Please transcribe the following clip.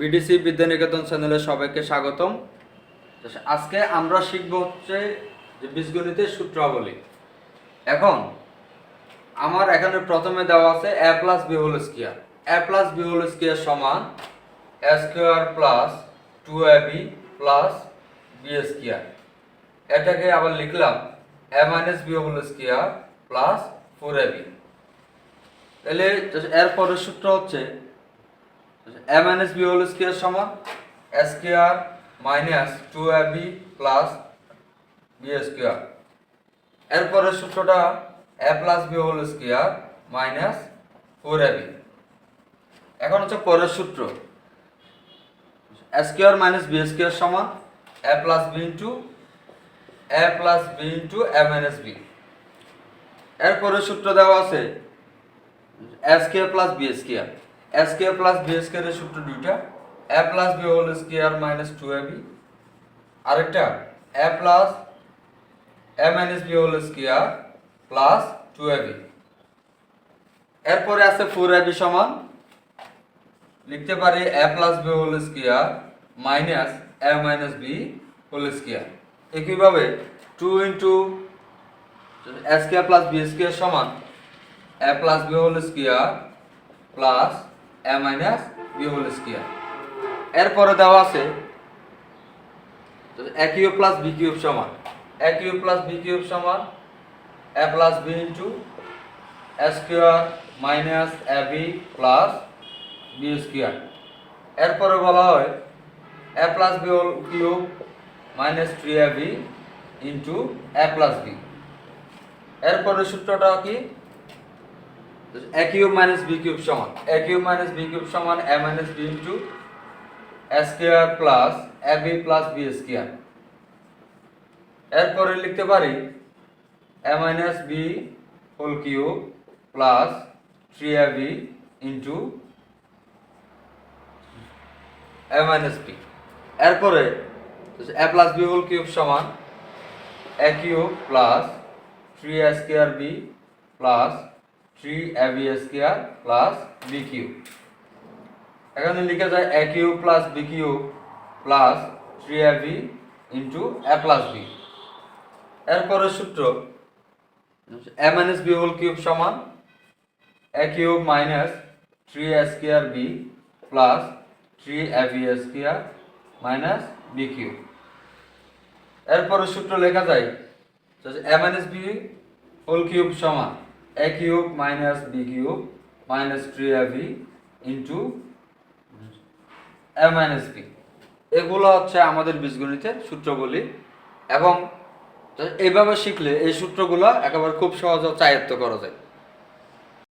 BDC Vidyaniketan চ্যানেলে সবাইকে স্বাগতম। আজকে আমরা শিখব হচ্ছে যে বীজগণিতের সূত্রাবলী। এখন আমার এখানে প্রথমে দেওয়া আছে A plus B whole square. A plus B whole square সমান A square plus two A B plus B square. এটাকে আবার লিখলাম A minus B whole square plus four A B. তাহলে এর পরের সূত্র হচ্ছে A minus B whole square সমান A square minus two A B plus B square এরপরের সূত্রটা A plus B whole square minus four A B এখন হচ্ছে পরের সূত্র। A square minus B square সমান A plus B into A plus B into A minus B এরপরের সূত্র দেওয়া আছে A square plus B square A square plus B স্কোয়ারের সূত্র দুইটা। A plus B whole square minus two A B আরেকটা A plus A minus B whole square plus two A B এরপরে আছে ফোর এ বি সমান। লিখতে পারি A plus B whole square minus A minus B whole square একইভাবে two into A square plus B square সমান। A plus B whole square plus A minus B whole square এরপরে দেওয়া আছে A cube plus B cube সমান। A cube plus B cube সমান A plus B into A square minus A B plus B square এরপরে বলা হয় A plus B whole cube minus three A B into A plus B এরপরে সূত্রটা কি? A cube minus B cube সমান। A cube minus B cube সমান A minus B into square plus A B plus B square এরপরে লিখতে পারি A minus B whole cube plus three A B into A minus B এরপরে A plus B whole cube সমান A cube plus three A square B plus three B square plus B cube এখানে লিখে যায় A cube plus B cube plus three B into A plus B এরপরের সূত্র A minus B whole cube সমান A cube minus three square B plus three B square minus B cube এরপরের সূত্র লেখা যায় A minus B whole cube সমান A cube minus B cube minus three A a A minus B এগুলো হচ্ছে আমাদের বীজগণিতের সূত্রগুলি। এবং এইভাবে শিখলে এই সূত্রগুলো একেবারে খুব সহজে আয়ত্ত করা যায়।